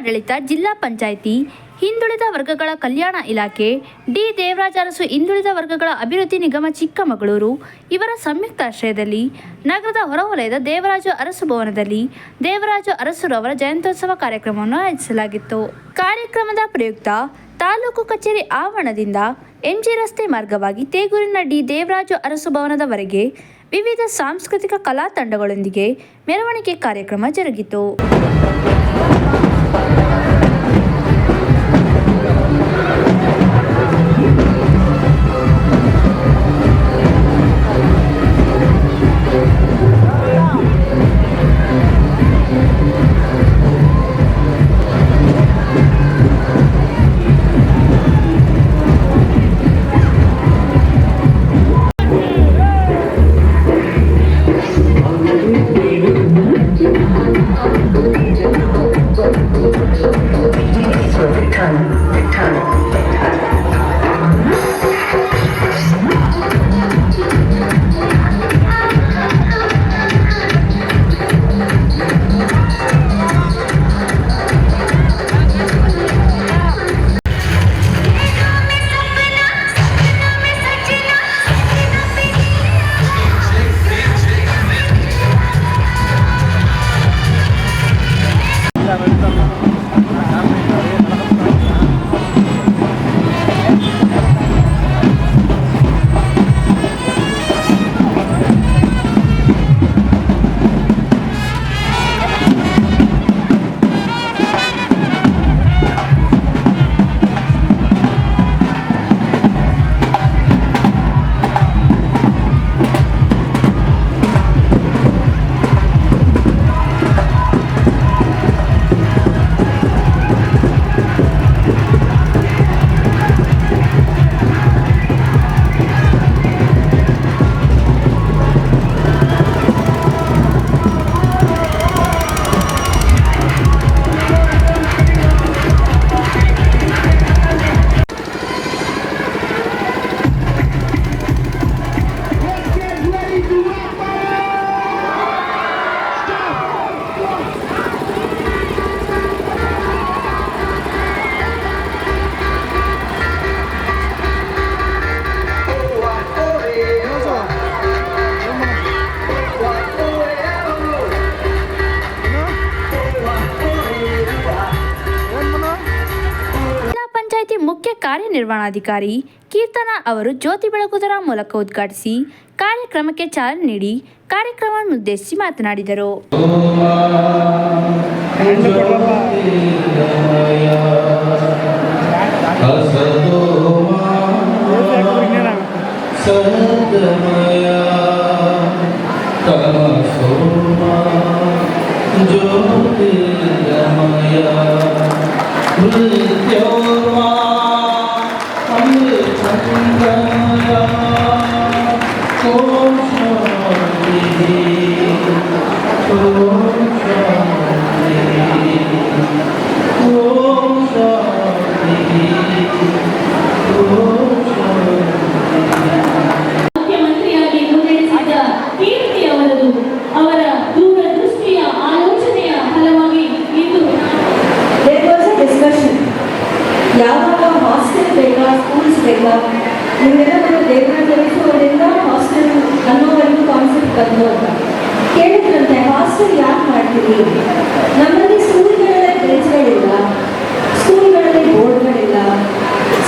ಜಿಲ್ಲಾಡಳಿತ ಜಿಲ್ಲಾ ಪಂಚಾಯಿತಿ, ಹಿಂದುಳಿದ ವರ್ಗಗಳ ಕಲ್ಯಾಣ ಇಲಾಖೆ, ಡಿ ದೇವರಾಜ ಅರಸು ಹಿಂದುಳಿದ ವರ್ಗಗಳ ಅಭಿವೃದ್ಧಿ ನಿಗಮ ಚಿಕ್ಕಮಗಳೂರು. ಇವರ ಸಂಯುಕ್ತಾಶ್ರಯದಲ್ಲಿ ನಗರದ ಹೊರವಲಯದ ದೇವರಾಜು ಅರಸು ಭವನದಲ್ಲಿ ದೇವರಾಜು ಅರಸುರವರ ಜಯಂತ್ಯೋತ್ಸವ ಕಾರ್ಯಕ್ರಮವನ್ನು ಆಯೋಜಿಸಲಾಗಿತ್ತು. ಕಾರ್ಯಕ್ರಮದ ಪ್ರಯುಕ್ತ ತಾಲೂಕು ಕಚೇರಿ ಆವರಣದಿಂದ ಎಂಜಿ ರಸ್ತೆ ಮಾರ್ಗವಾಗಿ ತೇಗೂರಿನ ಡಿ ದೇವರಾಜು ಅರಸು ಭವನದವರೆಗೆ ವಿವಿಧ ಸಾಂಸ್ಕೃತಿಕ ಕಲಾ ತಂಡಗಳೊಂದಿಗೆ ಮೆರವಣಿಗೆ ಕಾರ್ಯಕ್ರಮ ಜರುಗಿತು. ಕಾರ್ಯನಿರ್ವಹಣಾಧಿಕಾರಿ ಕೀರ್ತನಾ ಅವರು ಜ್ಯೋತಿ ಬೆಳಗುದರ ಮೂಲಕ ಉದ್ಘಾಟಿಸಿ ಕಾರ್ಯಕ್ರಮಕ್ಕೆ ಚಾಲನೆ ನೀಡಿ ಕಾರ್ಯಕ್ರಮವನ್ನು ಉದ್ದೇಶಿಸಿ ಮಾತನಾಡಿದರು ಸನದಮಯ ಬೇಕಾ ನೀವೆಲ್ಲ ಬಂದು ದೇವರಾಜರಿಸು ಅವರಿಂದ ಹಾಸ್ಟೆಲ್ ಅನ್ನೋ ಒಂದು ಕಾನ್ಸೆಪ್ಟ್ ಬಂದು ಅಂತ. ಕೇಳಿದ್ರಂತೆ ಹಾಸ್ಟೆಲ್ ಯಾಕೆ ಮಾಡ್ತೀರಿ? ನಮ್ಮಲ್ಲಿ ಸ್ಕೂಲ್ಗಳಲ್ಲಿ ಬೆಂಚ್ಗಳಿಲ್ಲ, ಸ್ಕೂಲ್ಗಳಲ್ಲಿ ಬೋರ್ಡ್ಗಳಿಲ್ಲ,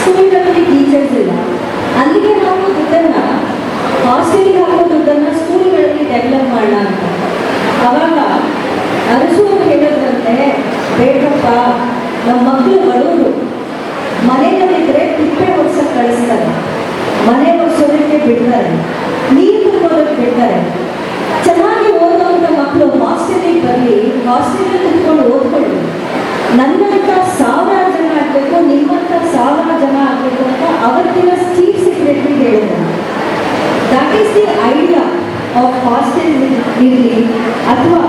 ಸ್ಕೂಲ್ಗಳಲ್ಲಿ ಟೀಚರ್ಸ್ ಇಲ್ಲ. ಅಲ್ಲಿಗೆ ನಾವು ದುಡ್ಡನ್ನ ಹಾಸ್ಟೆಲ್ಗೆ ಹಾಕೋ ದುಡ್ಡನ್ನ ಸ್ಕೂಲ್ಗಳಲ್ಲಿ ಡೆವಲಪ್ ಮಾಡೋಣ ಅಂತ. ಅವಾಗ ಅರಸು ಹೇಳಿದ್ರಂತೆ ಬೇಡಪ್ಪ ನಮ್ಮ ಮಕ್ಕಳು ಬಡವರು ಮನೆಯಲ್ಲಿದ್ರೆ ತಿಪ್ಪೆ ಹೊಡ್ಸಕ್ ಕಳಿಸ್ತಾರೆ. ಮನೆ ಒರೆಸೋದಕ್ಕೆ ಬಿಡ್ತಾರೆ. ನೀರು ತುಂಬೋದಕ್ಕೆ ಬಿಡ್ತಾರೆ. ಚೆನ್ನಾಗಿ ಓದೋವಂಥ ಮಕ್ಕಳು ಹಾಸ್ಟೆಲಿಗೆ ಬರಲಿ ಹಾಸ್ಟೆಲಲ್ಲಿ ಕುತ್ಕೊಂಡು ಓದ್ಕೊಳ್ಳಿ. ನನ್ನಂತ ಸಾವಿರ ಜನ ಆಗಬೇಕು, ನಿಮ್ಮಂತ ಸಾವಿರ ಜನ ಆಗಬೇಕು ಅಂತ ಅವತ್ತಿನ ಚೀಫ್ ಸೆಕ್ರೆಟರಿ ಹೇಳಿದ್ರು. That is the idea of hostel ಇರಲಿ ಅಥವಾ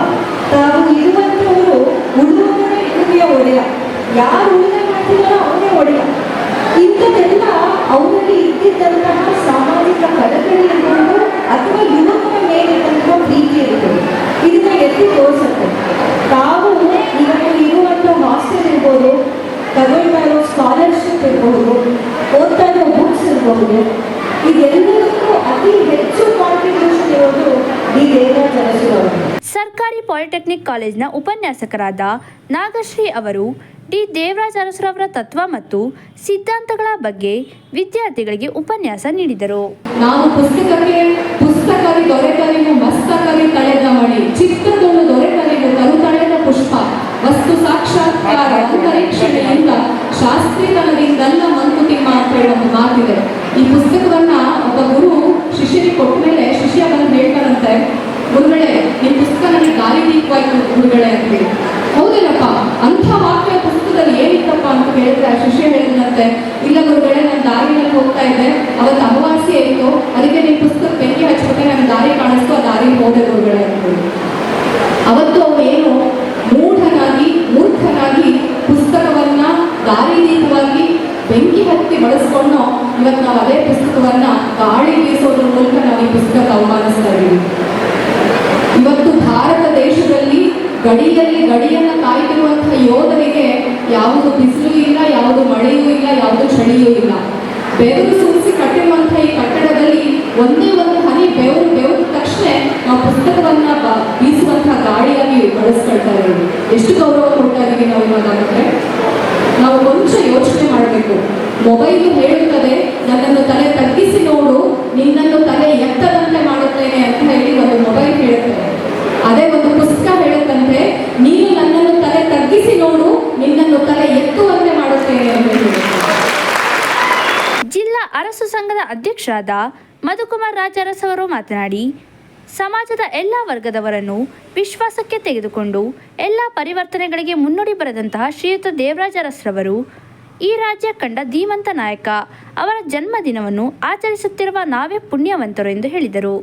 ತಾವು ಇರುವಂಥವರು ಉಳಿದವರೇ ಉಳಿಯ ಒಡೆಯ. ಯಾರು ಉಳಿದ ಅವನೇ ಒಡೆಯ ಇಂಥದ್ದೆಲ್ಲ ಅವರಲ್ಲಿ ಇದ್ದಿದ್ದಂತಹ ಸಾಮಾಜಿಕ ಕಳಕಳಿ ಇರ್ಬೋದು ಅಥವಾ ಯುವಕರ ಮೇಲಿದ್ದಂತಹ ಪ್ರೀತಿ ಇರ್ಬೋದು ಇದನ್ನ ಎತ್ತಿ ತೋರಿಸುತ್ತೆ. ತಾವು ಇವಾಗ ಇರುವಂಥ ಹಾಸ್ಟೆಲ್ ಇರ್ಬೋದು, ತಗೊಳ್ತಾ ಇರೋ ಸ್ಕಾಲರ್ಶಿಪ್ ಇರಬಹುದು ಓದ್ತಾ ಇರೋ ಬುಕ್ಸ್ ಇರಬಹುದು ಇದೆಲ್ಲದಕ್ಕೂ ಅತಿ ಹೆಚ್ಚು ಕಾಂಟ್ರಿಬ್ಯೂಷನ್ ಇರೋದು ಈ ದೇವರಾಜ ಸರ್ಕಾರಿ ಪಾಲಿಟೆಕ್ನಿಕ್ ಕಾಲೇಜ್ನ ಉಪನ್ಯಾಸಕರಾದ ನಾಗಶ್ರೀ ಅವರು ಡಿ. ದೇವರಾಜ ಅರಸರವರ ತತ್ವ ಮತ್ತು ಸಿದ್ಧಾಂತಗಳ ಬಗ್ಗೆ ವಿದ್ಯಾರ್ಥಿಗಳಿಗೆ ಉಪನ್ಯಾಸ ನೀಡಿದರು. ನಾವು ಪುಸ್ತಕಕ್ಕೆ ಪುಸ್ತಕರಿ ದೊರೆತರಿಗೂ ಮಸ್ತಕರಿ ಮಣಿ ಚಿತ್ರದೊಂದು ದೊರೆತರಿಗೂ ತರುತಳೆದ ಪುಷ್ಪ, ವಸ್ತು ಸಾಕ್ಷಾತ್ಕಾರ ಅಂತರೀಕ್ಷಣೆಯಿಂದ ಶಾಸ್ತ್ರೀತನದಿಂದಲ್ಲ ಮಂಕುತಿಮ್ಮ ಅಂತ ಹೇಳಿ ಒಂದು ಮಾತಿದೆ ಈ ಪುಸ್ತಕವನ್ನ ಒಬ್ಬ ಗುರು ಶಿಷ್ಯನಿಗೆ ಕೊಟ್ಟ ಮೇಲೆ ಶಿಷ್ಯ ಬಂದು ಹೇಳ್ತಾರಂತೆ ಗುರುಗಳೇ ಈ ಪುಸ್ತಕ ನನಗೆ ದಾರಿ ದೀಪವಾಯ್ತು ಗುರುಗಳೇ ಅಂತ ಹೇಳಿ ಹೌದೇನಪ್ಪ ಅಂಥ ವಾಕ್ಯ ಪುಸ್ತಕದಲ್ಲಿ ಏನಿತ್ತಪ್ಪ ಅಂತ ಹೇಳಿದ್ರೆ ಆ ಹೇಳಿದಂತೆ ಇಲ್ಲ ಗುರುಗಳೇ ನನ್ನ ದಾರಿಯಲ್ಲಿ ಹೋಗ್ತಾ ಇದ್ದೆ. ಅವತ್ತು ಅಮಾವಾಸ್ಯೆ ಇತ್ತು. ಅದಕ್ಕೆ ನೀವು ಪುಸ್ತಕ ಬೆಂಕಿ ಹಚ್ಬಿಟ್ಟೆ ನನ್ನ ದಾರಿ ಕಾಣಿಸ್ತು. ಆ ದಾರಿ ಹೋದೆ ಗುರುಗಳೇ ಅಂತ ಅವತ್ತು ಅವನು ಏನು? ಮೂಢನಾಗಿ, ಮೂರ್ಖನಾಗಿ ಪುಸ್ತಕವನ್ನ ದಾರಿ ದಾರಿದೀಪವಾಗಿ ಬೆಂಕಿ ಹತ್ತಿ ಬಳಸ್ಕೊಂಡು ಇವತ್ತು ನಾವು ಅದೇ ಪುಸ್ತಕವನ್ನ ಗಾಳಿ ಬೀಸೋದ್ರ ಮೂಲಕ ನಾವು ಈ ಪುಸ್ತಕ ಅವಮಾನಿಸ್ತಾ ಇದ್ದೀವಿ ಇವತ್ತು ಗಡಿಯಲ್ಲಿ ಗಡಿಯನ್ನ ಕಾಯ್ದಿರುವಂತಹ ಯೋಧರಿಗೆ ಯಾವುದು ಬಿಸಿಲು ಇಲ್ಲ, ಯಾವುದು ಮಳೆಯೂ ಇಲ್ಲ, ಯಾವುದು ಚಳಿಯೂ ಇಲ್ಲ. ಬೆವರು ಸುರಿಸಿ ಕಟ್ಟಿರುವಂತಹ ಅಧ್ಯಕ್ಷರಾದ ಮಧುಕುಮಾರ್ ರಾಜರಸ್ ಅವರು ಮಾತನಾಡಿ, ಸಮಾಜದ ಎಲ್ಲ ವರ್ಗದವರನ್ನು ವಿಶ್ವಾಸಕ್ಕೆ ತೆಗೆದುಕೊಂಡು ಎಲ್ಲ ಪರಿವರ್ತನೆಗಳಿಗೆ ಮುನ್ನುಡಿ ಬರೆದಂತಹ ಶ್ರೀಯುತ ದೇವರಾಜ ಅರಸ್ರವರು ಈ ರಾಜ್ಯ ಕಂಡ ಧೀಮಂತ ನಾಯಕ. ಅವರ ಜನ್ಮದಿನವನ್ನು ಆಚರಿಸುತ್ತಿರುವ ನಾವೇ ಪುಣ್ಯವಂತರು ಎಂದು ಹೇಳಿದರು.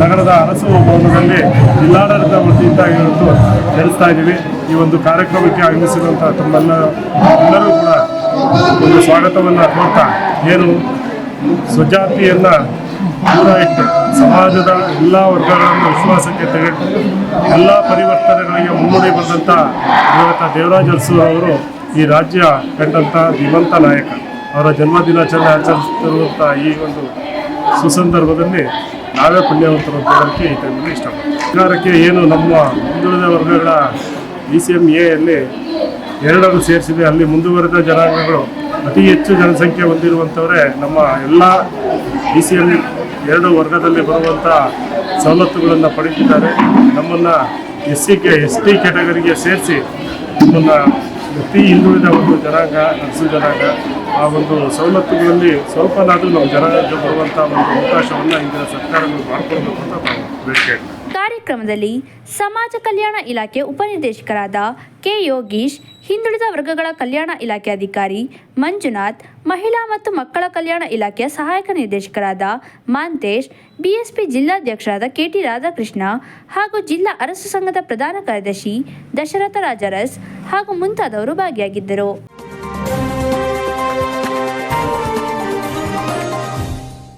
ನಗರದ ಅರಸು ಭವನದಲ್ಲಿ ಜಿಲ್ಲಾಡಳಿತ ವತಿಯಿಂದ ಇವತ್ತು ನಡೆಸ್ತಾ ಇದ್ದೀವಿ. ಈ ಒಂದು ಕಾರ್ಯಕ್ರಮಕ್ಕೆ ಆಗಮಿಸಿದಂಥ ತಮ್ಮೆಲ್ಲ ಎಲ್ಲರೂ ಕೂಡ ಒಂದು ಸ್ವಾಗತವನ್ನು ಕೋರ್ತಾ ಏನು ಸ್ವಜಾತಿಯನ್ನು ಸಮಾಜದ ಎಲ್ಲ ವರ್ಗಗಳನ್ನು ವಿಶ್ವಾಸಕ್ಕೆ ತೆಗೆದುಕೊಂಡು ಎಲ್ಲ ಪರಿವರ್ತನೆಗಳಿಗೆ ಮುನ್ನುಡಿ ಬಂದಂಥ ದೇವತ ದೇವರಾಜ್ ಅವರು ಈ ರಾಜ್ಯ ಕಂಡಂಥ ಧೀಮಂತ ನಾಯಕ. ಅವರ ಜನ್ಮದಿನಾಚರಣೆ ಆಚರಿಸುತ್ತಿರುವಂಥ ಈ ಒಂದು ಸುಸಂದರ್ಭದಲ್ಲಿ ನಾವೇ ಪುಣ್ಯವಂತರು ಅಂತ ಹೇಳೋಕ್ಕೆ ಈ ಟೈಮಲ್ಲಿ ಇಷ್ಟಪಡ್ತೀವಿ ಸರ್ಕಾರಕ್ಕೆ ಏನು ನಮ್ಮ ಹಿಂದುಳಿದ ವರ್ಗಗಳ ಇ ಸಿ ಎಂ ಎಯಲ್ಲಿ ಎರಡನ್ನು ಸೇರಿಸಿದೆ ಅಲ್ಲಿ ಮುಂದುವರೆದ ಜನಾಂಗಗಳು ಅತಿ ಹೆಚ್ಚು ಜನಸಂಖ್ಯೆ ಹೊಂದಿರುವಂಥವರೇ ನಮ್ಮ ಎಲ್ಲ ಇ ಸಿ ಎಂ ಎರಡು ವರ್ಗದಲ್ಲಿ ಬರುವಂಥ ಸವಲತ್ತುಗಳನ್ನು ಪಡೆದಿದ್ದಾರೆ ನಮ್ಮನ್ನು ಎಸ್ ಸಿ ಕೆ ಎಸ್ ಟಿ ಕ್ಯಾಟಗರಿಗೆ ಸೇರಿಸಿ ನಮ್ಮನ್ನು ಅತಿ ಹಿಂದುಳಿದ ಒಂದು ಜನಾಂಗ, ನರ್ಸು ಜನಾಂಗ, ಆ ಒಂದು ಸವಲತ್ತುಗಳಲ್ಲಿ ಸ್ವಲ್ಪನಾದರೂ ನಾವು ಜನಾಂಗ ಬರುವಂಥ ಒಂದು ಅವಕಾಶವನ್ನು ಇಂದಿನ ಸರ್ಕಾರಗಳು ಮಾಡಿಕೊಡ್ಬೇಕು ಅಂತ ನಾವು ಬೇಡಿಕೆ. ಕಾರ್ಯಕ್ರಮದಲ್ಲಿ ಸಮಾಜ ಕಲ್ಯಾಣ ಇಲಾಖೆ ಉಪನಿರ್ದೇಶಕರಾದ ಕೆ ಯೋಗೀಶ್, ಹಿಂದುಳಿದ ವರ್ಗಗಳ ಕಲ್ಯಾಣ ಇಲಾಖೆ ಅಧಿಕಾರಿ ಮಂಜುನಾಥ್, ಮಹಿಳಾ ಮತ್ತು ಮಕ್ಕಳ ಕಲ್ಯಾಣ ಇಲಾಖೆಯ ಸಹಾಯಕ ನಿರ್ದೇಶಕರಾದ ಮಾಂತೇಶ್, ಬಿಎಸ್ಪಿ ಜಿಲ್ಲಾಧ್ಯಕ್ಷರಾದ ಕೆಟಿ ರಾಧಾಕೃಷ್ಣ ಹಾಗೂ ಜಿಲ್ಲಾ ಅರಸು ಸಂಘದ ಪ್ರಧಾನ ಕಾರ್ಯದರ್ಶಿ ದಶರಥ ರಾಜರಸ್ ಹಾಗೂ ಮುಂತಾದವರು ಭಾಗಿಯಾಗಿದ್ದರು.